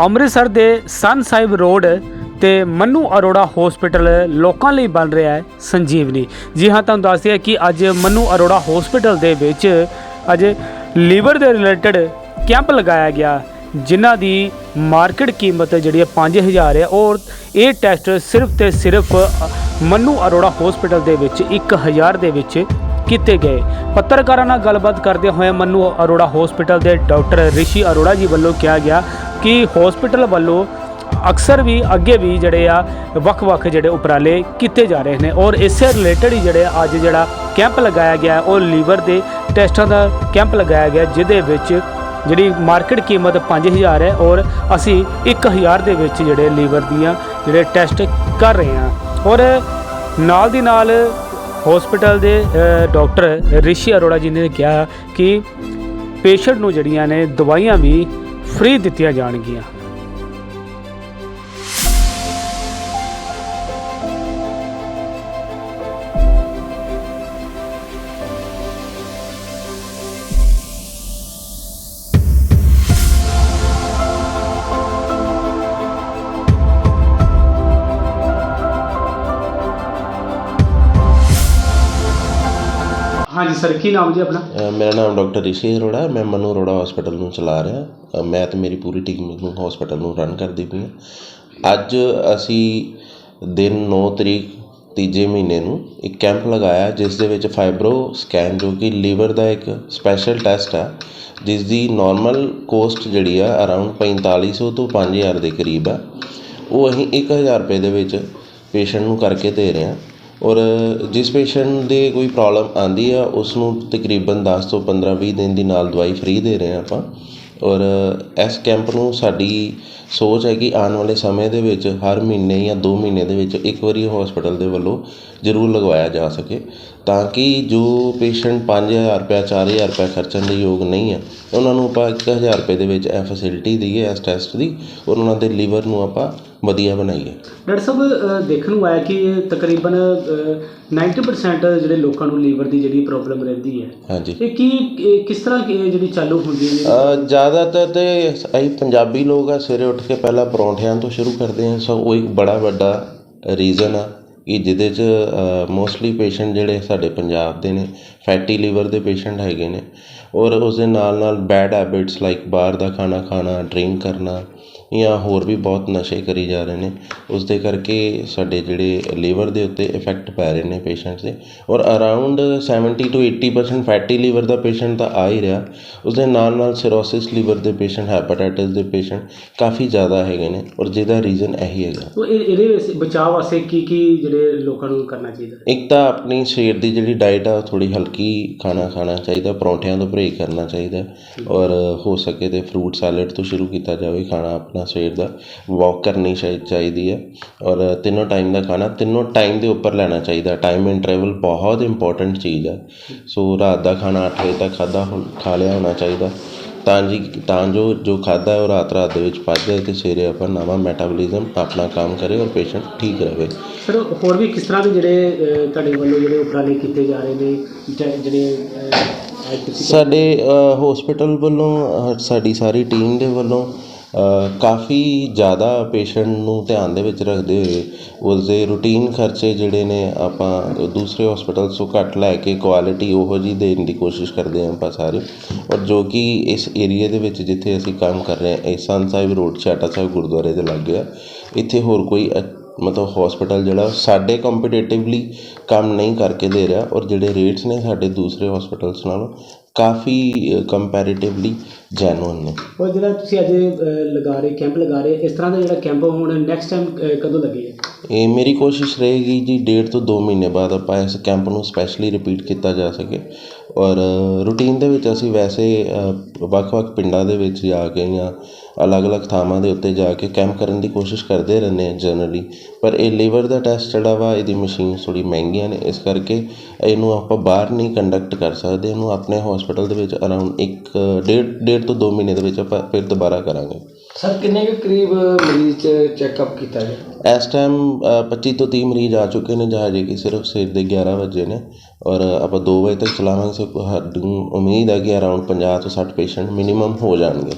ਅੰਮ੍ਰਿਤਸਰ ਦੇ ਸਨ ਸਾਹਿਬ ਰੋਡ ਤੇ ਮੰਨੂ ਅਰੋੜਾ ਹਸਪੀਟਲ ਲੋਕਾਂ ਲਈ ਬਣ ਰਿਹਾ ਹੈ ਸੰਜੀਵਨੀ। ਜੀ ਹਾਂ, ਤੁਹਾਨੂੰ ਦੱਸ ਦਈਏ ਕਿ ਅੱਜ ਮੰਨੂ ਅਰੋੜਾ ਹਸਪੀਟਲ ਦੇ ਵਿੱਚ ਅੱਜ ਲੀਵਰ ਦੇ ਰਿਲੇਟਡ ਕੈਂਪ ਲਗਾਇਆ ਗਿਆ, ਜਿਨ੍ਹਾਂ ਦੀ ਮਾਰਕੀਟ ਕੀਮਤ ਜਿਹੜੀ ਹੈ 5000 ਹੈ ਔਰ ਇਹ ਟੈਸਟ ਸਿਰਫ ਤੇ ਸਿਰਫ ਮੰਨੂ ਅਰੋੜਾ ਹਸਪੀਟਲ ਦੇ ਵਿੱਚ 1000 ਦੇ ਵਿੱਚ ਕੀਤੇ ਗਏ। ਪੱਤਰਕਾਰਾਂ ਨਾਲ ਗੱਲਬਾਤ ਕਰਦੇ ਹੋਏ ਮੰਨੂ ਅਰੋੜਾ ਹਸਪੀਟਲ ਦੇ ਡਾਕਟਰ ਰਿਸ਼ੀ ਅਰੋੜਾ ਜੀ ਵੱਲੋਂ ਕਿਹਾ ਗਿਆ ਕਿ ਹਸਪੀਟਲ ਵੱਲੋਂ ਅਕਸਰ ਵੀ ਅੱਗੇ ਵੀ ਜਿਹੜੇ ਆ ਵੱਖ-ਵੱਖ ਜਿਹੜੇ ਉਪਰਾਲੇ ਕੀਤੇ ਜਾ ਰਹੇ ਨੇ ਔਰ ਇਸੇ ਰਿਲੇਟਡ ਹੀ ਜਿਹੜੇ ਅੱਜ ਜਿਹੜਾ ਕੈਂਪ ਲਗਾਇਆ ਗਿਆ ਉਹ ਲੀਵਰ ਦੇ ਟੈਸਟਾਂ ਦਾ ਕੈਂਪ ਲਗਾਇਆ ਗਿਆ ਜਿਹਦੇ ਵਿੱਚ ਜਿਹੜੀ ਮਾਰਕੀਟ ਕੀਮਤ 5000 ਹੈ ਔਰ ਅਸੀਂ 1000 ਦੇ ਵਿੱਚ ਜਿਹੜੇ ਲੀਵਰ ਦੀਆਂ ਜਿਹੜੇ ਟੈਸਟ ਕਰ ਰਹੇ ਹਾਂ। ਔਰ ਨਾਲ ਦੀ ਨਾਲ ਹਸਪੀਟਲ ਦੇ ਅ, ਡਾਕਟਰ ਰਿਸ਼ੀ ਅਰੋੜਾ ਜੀ ਨੇ ਕਿਹਾ ਕਿ ਪੇਸ਼ੈਂਟ ਨੂੰ ਜਿਹੜੀਆਂ ਨੇ ਦਵਾਈਆਂ ਵੀ ਫ੍ਰੀ ਦਿੱਤੀਆਂ ਜਾਣਗੀਆਂ। ਹਾਂਜੀ ਸਰ ਕੀ ਨਾਮ ਜੀ ਆਪਣਾ? ਅ, ਮੇਰਾ ਨਾਮ ਡਾਕਟਰ ਰਿਸ਼ੀ ਅਰੋੜਾ ਹੈ। ਮੈਂ ਮਨੂ ਅਰੋੜਾ ਹਸਪੀਟਲ ਨੂੰ ਚਲਾ ਰਿਹਾ। ਅ, ਮੈਂ ਤੇ ਮੇਰੀ ਪੂਰੀ ਟੀਮ ਨੂੰ ਹਸਪੀਟਲ ਨੂੰ ਰਨ ਕਰਦੀ ਪਈ ਹਾਂ। ਅੱਜ ਅਸੀਂ ਦਿਨ 9 ਤਰੀਕ ਤੀਜੇ ਮਹੀਨੇ ਨੂੰ ਇੱਕ ਕੈਂਪ ਲਗਾਇਆ ਜਿਸ ਦੇ ਵਿੱਚ ਫਾਈਬਰੋ ਸਕੈਨ ਜੋ ਕਿ ਲੀਵਰ ਦਾ ਇੱਕ ਸਪੈਸ਼ਲ ਟੈਸਟ ਹੈ ਜਿਸ ਦੀ ਨਾਰਮਲ ਕੋਸਟ ਜਿਹੜੀ ਆ ਅਰਾਊਂਡ 4500 ਤੋਂ 5000 ਦੇ ਕਰੀਬ ਆ। ਉਹ ਅਸੀਂ 1000 ਰੁਪਏ ਦੇ ਵਿੱਚ ਪੇਸ਼ੈਂਟ ਨੂੰ ਕਰਕੇ ਦੇ ਰਹੇ ਹਾਂ। ਔਰ ਜਿਸ ਪੇਸ਼ੈਂਟ ਦੇ ਕੋਈ ਪ੍ਰੋਬਲਮ ਆਉਂਦੀ ਆ ਉਸ ਨੂੰ ਤਕਰੀਬਨ 10 ਤੋਂ 15 20 ਦਿਨ ਦੀ ਨਾਲ ਦਵਾਈ ਫ੍ਰੀ ਦੇ ਰਹੇ ਹਾਂ ਆਪਾਂ। ਔਰ ਇਸ ਕੈਂਪ ਨੂੰ ਸਾਡੀ ਸੋਚ ਹੈ ਕਿ ਆਉਣ ਵਾਲੇ ਸਮੇਂ ਦੇ ਵਿੱਚ, ਹਰ ਮਹੀਨੇ ਜਾਂ 2 ਮਹੀਨੇ ਦੇ ਵਿੱਚ ਇੱਕ ਵਾਰੀ ਹਸਪੀਟਲ ਦੇ ਵੱਲੋਂ ਜ਼ਰੂਰ ਲਗਵਾਇਆ ਜਾ ਸਕੇ, ਤਾਂ ਕਿ ਜੋ ਪੇਸ਼ੈਂਟ 5000 ਰੁਪਏ 4000 ਰੁਪਏ ਖਰਚਣ ਦੇ ਯੋਗ ਨਹੀਂ ਹੈ ਉਹਨਾਂ ਨੂੰ ਆਪਾਂ 1000 ਰੁਪਏ ਦੇ ਵਿੱਚ ਇਹ ਫੈਸਿਲਿਟੀ ਦਈਏ ਇਸ ਟੈਸਟ ਦੀ, ਔਰ ਉਹਨਾਂ ਦੇ ਲੀਵਰ ਨੂੰ ਆਪਾਂ ਵਧੀਆ ਬਣਾਈਏ ਡਾਕਟਰ ਸਾਹਿਬ ਦੇਖਣ ਨੂੰ ਆਇਆ ਕਿ ਤਕਰੀਬਨ ਅ, 90% ਜਿਹੜੇ ਲੋਕਾਂ ਨੂੰ ਲੀਵਰ ਦੀ ਜਿਹੜੀ ਪ੍ਰੋਬਲਮ ਰਹਿੰਦੀ ਹੈ ਹਾਂਜੀ। ਇਹ ਕੀ ਇਹ ਕਿਸ ਤਰ੍ਹਾਂ ਕਿ ਜਿਹੜੀ ਚਾਲੂ ਹੁੰਦੀ ਹੈ ਅ, ਜ਼ਿਆਦਾਤਰ ਤੇ ਅਸੀਂ ਪੰਜਾਬੀ ਲੋਕ ਆ ਸਵੇਰੇ ਉੱਠ ਕੇ ਪਹਿਲਾਂ ਪਰੌਂਠਿਆਂ ਤੋਂ ਸ਼ੁਰੂ ਕਰਦੇ ਹਾਂ ਸੋ ਉਹ ਇੱਕ ਬੜਾ ਵੱਡਾ ਰੀਜ਼ਨ ਆ ਕਿ ਜਿਹਦੇ ਚ ਮੋਸਟਲੀ ਪੇਸ਼ੈਂਟ ਜਿਹੜੇ ਸਾਡੇ ਪੰਜਾਬ ਦੇ ਨੇ ਫੈਟੀ ਲੀਵਰ ਦੇ ਪੇਸ਼ੈਂਟ ਹੈਗੇ ਨੇ। ਔਰ ਉਸ ਦੇ ਨਾਲ ਨਾਲ ਬੈਡ ਹੈਬਿਟਸ ਲਾਈਕ ਬਾਹਰ ਦਾ ਖਾਣਾ ਖਾਣਾ ਡਰਿੰਕ ਕਰਨਾ ਜਾਂ ਹੋਰ ਵੀ ਬਹੁਤ ਨਸ਼ੇ ਕਰੀ ਜਾ ਰਹੇ ਨੇ ਉਸ ਦੇ ਕਰਕੇ ਸਾਡੇ ਜਿਹੜੇ ਲੀਵਰ ਦੇ ਉੱਤੇ ਇਫੈਕਟ ਪੈ ਰਹੇ ਨੇ ਪੇਸ਼ੈਂਟਸ ਦੇ। ਔਰ ਅਰਾਊਂਡ 70 ਤੋਂ 80% ਫੈਟੀ ਲੀਵਰ ਦਾ ਪੇਸ਼ੈਂਟ ਤਾਂ ਆ ਹੀ ਰਿਹਾ। ਉਸ ਦੇ ਨਾਲ ਨਾਲ ਸਿਰੋਸਿਸ ਲੀਵਰ ਦੇ ਪੇਸ਼ੈਂਟ ਹੈਪੇਟਾਈਟਿਸ ਦੇ ਪੇਸ਼ੈਂਟ ਕਾਫੀ ਜ਼ਿਆਦਾ ਹੈਗੇ ਨੇ ਔਰ ਜਿਹਦਾ ਰੀਜ਼ਨ ਇਹੀ ਹੈਗਾ। ਇਹ- ਇਹਦੇ ਬਚਾਅ ਵਾਸਤੇ ਕੀ ਕੀ ਜਿਹੜੇ ਲੋਕਾਂ ਨੂੰ ਕਰਨਾ ਚਾਹੀਦਾ? ਇੱਕ ਤਾਂ ਆਪਣੀ ਸਵੇਰ ਦੀ ਜਿਹੜੀ ਡਾਈਟ ਆ ਥੋੜੀ ਹਲਕੀ ਖਾਣਾ ਖਾਣਾ ਚਾਹੀਦਾ ਪਰੌਂਠਿਆਂ ਤੋਂ ਪਰਹੇਜ਼ ਕਰਨਾ ਚਾਹੀਦਾ। ਔਰ ਹੋ ਸਕੇ ਤੇ ਫਰੂਟ ਸੈਲਡ ਤੋਂ ਸ਼ੁਰੂ ਕੀਤਾ ਜਾਵੇ ਖਾਣਾ ਆਪਣਾ। ਸਵੇਰ ਦਾ ਵਾਕ ਕਰਨੀ ਚਾਹੀ- ਚਾਹੀਦੀ ਹੈ ਔਰ ਤਿੰਨੋਂ ਟਾਈਮ ਦਾ ਖਾਣਾ ਤਿੰਨੋਂ ਟਾਈਮ ਦੇ ਉੱਪਰ ਲੈਣਾ ਚਾਹੀਦਾ। ਟਾਈਮ ਇੰਟਰਵਲ ਬਹੁਤ ਇੰਪੋਰਟੈਂਟ ਚੀਜ਼ ਹੈ। ਸੋ ਰਾਤ ਦਾ ਖਾਣਾ 8 ਵਜੇ ਤੱਕ ਖਾਦਾ ਖਾ ਲਿਆ ਹੋਣਾ ਚਾਹੀਦਾ। ਤਾਂ ਜੀ ਤਾਂ ਜੋ ਜੋ ਖਾਦਾ ਹੈ ਉਹ ਰਾਤ ਰਾਤ ਦੇ ਵਿੱਚ ਪਚ ਜਾਏ ਤੇ ਸਵੇਰੇ ਆਪਾਂ ਨਵਾਂ ਮੈਟਾਬੋਲਿਜ਼ਮ ਆਪਣਾ ਕੰਮ ਕਰੇ ਔਰ ਪੇਸ਼ੈਂਟ ਠੀਕ ਰਹੇ। ਸਰ ਹੋਰ ਵੀ ਕਿਸ ਤਰ੍ਹਾਂ ਦੇ ਜਿਹੜੇ ਤੁਹਾਡੇ ਵੱਲੋਂ ਜਿਹੜੇ ਉਪਰਾਲੇ ਕੀਤੇ ਜਾ ਰਹੇ ਨੇ? ਜਿਹੜੇ ਸਾਡੇ ਹਸਪੀਟਲ ਵੱਲੋਂ ਸਾਡੀ ਸਾਰੀ ਟੀਮ ਦੇ ਵੱਲੋਂ ਕਾਫੀ ਜ਼ਿਆਦਾ ਪੇਸ਼ੈਂਟ ਨੂੰ ਧਿਆਨ ਦੇ ਵਿੱਚ ਰੱਖਦੇ ਹੋਏ ਉਸਦੇ ਰੂਟੀਨ ਖਰਚੇ ਜਿਹੜੇ ਨੇ ਆਪਾਂ ਦੂਸਰੇ ਹੋਸਪਿਟਲਸ ਤੋਂ ਘੱਟ ਲੈ ਕੇ ਕੁਆਲਿਟੀ ਉਹੋ ਜਿਹੀ ਦੇਣ ਦੀ ਕੋਸ਼ਿਸ਼ ਕਰਦੇ ਹਾਂ ਆਪਾਂ ਸਾਰੇ। ਔਰ ਜੋ ਕਿ ਇਸ ਏਰੀਏ ਦੇ ਵਿੱਚ ਜਿੱਥੇ ਅਸੀਂ ਕੰਮ ਕਰ ਰਹੇ ਹਾਂ, ਇਹ ਸੰਤ ਸਾਹਿਬ ਰੋਡ, ਛਾਟਾ ਸਾਹਿਬ ਗੁਰਦੁਆਰੇ ਦੇ ਲਾਗੇ ਆ। ਇੱਥੇ ਹੋਰ ਕੋਈ ਅ- ਮਤਲਬ ਹੋਸਪਿਟਲ ਜਿਹੜਾ ਸਾਡੇ ਕੰਪੀਟੀਟਿਵਲੀ ਕੰਮ ਨਹੀਂ ਕਰਕੇ ਦੇ ਰਿਹਾ ਔਰ ਜਿਹੜੇ ਰੇਟਸ ਨੇ ਸਾਡੇ ਦੂਸਰੇ ਹੋਸਪਿਟਲਸ ਨਾਲੋਂ ਕਾਫੀ ਕੰਪੈਰੀਟਿਵਲੀ ਜੈਨੂਇਨ ਨੇ। ਉਹ ਜਿਹੜਾ ਤੁਸੀਂ ਅੱਜ ਲਗਾ ਰਹੇ ਕੈਂਪ ਲਗਾ ਰਹੇ ਇਸ ਤਰ੍ਹਾਂ ਦਾ ਜਿਹੜਾ ਕੈਂਪ ਹੁਣ ਨੈਕਸਟ ਟਾਈਮ ਕਦੋਂ ਲੱਗੇਗਾ ਇਹ ਮੇਰੀ ਕੋਸ਼ਿਸ਼ ਰਹੇਗੀ ਜੀ ਡੇਢ ਤੋਂ 2 ਮਹੀਨੇ ਬਾਅਦ ਆਪਾਂ ਇਸ ਕੈਂਪ ਨੂੰ ਸਪੈਸ਼ਲੀ ਰਿਪੀਟ ਕੀਤਾ ਜਾ ਸਕੇ। ਔਰ ਰੂਟੀਨ ਦੇ ਵਿੱਚ ਅਸੀਂ ਵੈਸੇ ਵੱਖ-ਵੱਖ ਪਿੰਡਾਂ ਦੇ ਵਿੱਚ ਜਾ ਕੇ ਜਾਂ ਅਲੱਗ-ਅਲੱਗ ਥਾਵਾਂ ਦੇ ਉੱਤੇ ਜਾ ਕੇ ਕੈਂਪ ਕਰਨ ਦੀ ਕੋਸ਼ਿਸ਼ ਕਰਦੇ ਰਹਿੰਦੇ ਹਾਂ ਜਨਰਲੀ ਪਰ ਇਹ ਲੀਵਰ ਦਾ ਟੈਸਟ ਜਿਹੜਾ ਵਾ ਇਹਦੀ ਮਸ਼ੀਨ ਥੋੜੀ ਮਹਿੰਗੀਆਂ ਨੇ ਇਸ ਕਰਕੇ ਇਹਨੂੰ ਆਪਾਂ ਬਾਹਰ ਨਹੀਂ ਕੰਡਕਟ ਕਰ ਸਕਦੇ। ਇਹਨੂੰ ਆਪਣੇ ਹਸਪੀਟਲ ਦੇ ਵਿੱਚ ਅਰਾਊਂਡ ਇੱਕ ਡੇਢ ਡੇਢ ਤੋਂ 2 ਮਹੀਨੇ ਦੇ ਵਿੱਚ ਆਪਾਂ ਫਿਰ ਦੁਬਾਰਾ ਕਰਾਂਗੇ। ਸਰ ਕਿੰਨੇ ਕੁ ਕਰੀਬ ਮਰੀਜ਼ ਚੈੱਕਅਪ ਕੀਤਾ ਗਿਆ? ਇਸ ਟਾਈਮ 25 ਤੋਂ 30 ਮਰੀਜ਼ ਆ ਚੁੱਕੇ ਨੇ ਜਹਾਜ਼ੇ ਕਿ ਸਿਰਫ ਸਵੇਰ ਦੇ 11 ਵਜੇ ਨੇ ਔਰ ਆਪਾਂ 2 ਵਜੇ ਤੱਕ ਚਲਾਵਾਂਗੇ ਸੋ ਸਾਡੀ ਉਮੀਦ ਹੈ ਕਿ ਅਰਾਊਂਡ 50 ਤੋਂ 60 ਪੇਸ਼ੈਂਟ ਮਿਨੀਮਮ ਹੋ ਜਾਣਗੇ।